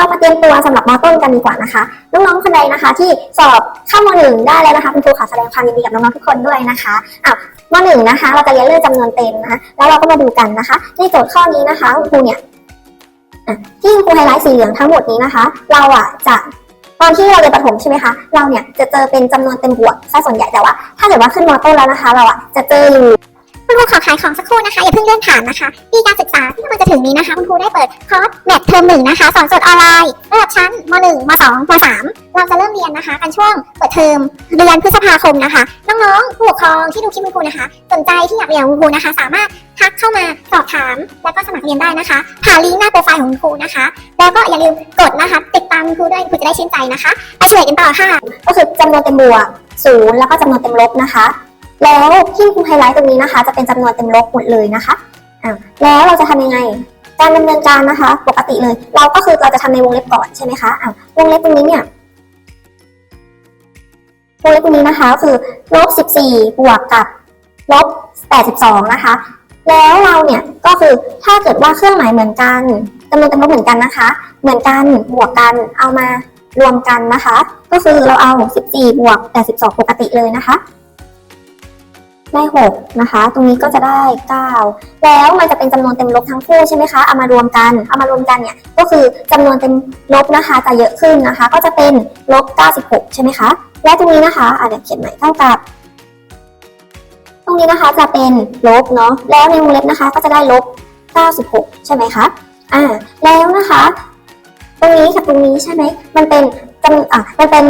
เรามาเตรียมตัวสำหรับมอต้นกันดีกว่านะคะ น้องๆคนใดนะคะ ที่สอบเข้ามหนึ่งได้แล้วนะคะคุณครูขอแสดงความยินดีกับน้องๆทุกคนด้วยนะคะอ้าวมหนึ่งนะคะ เราจะเรียนเรื่องจำนวนเต็มนะคะแล้วเราก็มาดูกันนะคะ ในโจทย์ข้อนี้นะคะคุณครูเนี่ยที่คุณครูไฮไลท์สีเหลืองทั้งหมดนี้นะคะ เราอะจะตอนที่เราเรียนประถมใช่ไหมคะ เราเนี่ยจะเจอเป็นจำนวนเต็มบวกซะส่วนใหญ่แต่ว่า ถ้าเกิดว่าขึ้นมอต้นแล้วนะคะ เราอะจะเจออยู่ ครูขอขายของสักครู่นะคะอย่าเพิ่งเลื่อนผ่านนะคะปีการศึกษาที่กำลังจะถึงนี้นะคะ คุณครูได้เปิดคอร์สแมทเทอมหนึ่งนะคะสอนสดออนไลน์ระดับชั้นม .1 ม .2 ม .3 เราจะเริ่มเรียนนะคะกันช่วงเปิดเทอมเดือนพฤษภาคมนะคะน้องๆผู้ปกครองที่ดูคลิปคุณครูนะคะ สนใจที่อยากเรียนคุณครูนะคะ สามารถทักเข้ามาสอบถาม แล้วก็สมัครเรียนได้นะคะผ่านลิงก์หน้าโปรไฟล์ของคุณครูนะคะ แล้วก็อย่าลืมกดนะคะ ติดตามคุณครูด้วยคุณจะได้ชื่นใจนะคะไปเฉลยกันต่อค่ะก็คือจำนวนเต็มบวกศูนย์แล้วก็จำนวนเต็มลบนะคะ แล้วที่คุณไฮไลท์ตรงนี้นะคะ จะเป็นจำนวนเต็มลบหมดเลยนะคะอ่าแล้วเราจะทำยังไง การดำเนินการนะคะ ปกติเลย เราก็คือเราจะทำในวงเล็บก่อนใช่ไหมคะอ่าวงเล็บตรงนี้เนี่ยวงเล็บตรงนี้นะคะคือลบ14 บวกกับลบ82 นะคะ แล้วเราเนี่ยก็คือถ้าเกิดว่าเครื่องหมายเหมือนกันจำนวนเต็มลบเหมือนกันนะคะ เหมือนกันบวกกันเอามารวมกันนะคะ ก็คือเราเอา 14 บวก 82 ปกติเลยนะคะ ได้6นะคะ ตรงนี้ก็จะได้ 9 แล้วมันจะเป็นจำนวนเต็มลบทั้งคู่ใช่ไหมคะ เอามารวมกัน เอามารวมกันเนี่ย ก็คือจำนวนเต็มลบนะคะจะเยอะขึ้นนะคะ ก็จะเป็นลบ 96 ใช่ไหมคะ และตรงนี้นะคะอาจจะเขียนใหม่เท่ากับ ตรงนี้นะคะจะเป็นลบเนาะ แล้วในวงเล็บนะคะก็จะได้ลบ 96 ใช่ไหมคะ อ่า แล้วนะคะ ตรงนี้กับตรงนี้ใช่ไหม มันเป็นจำอะมันเป็น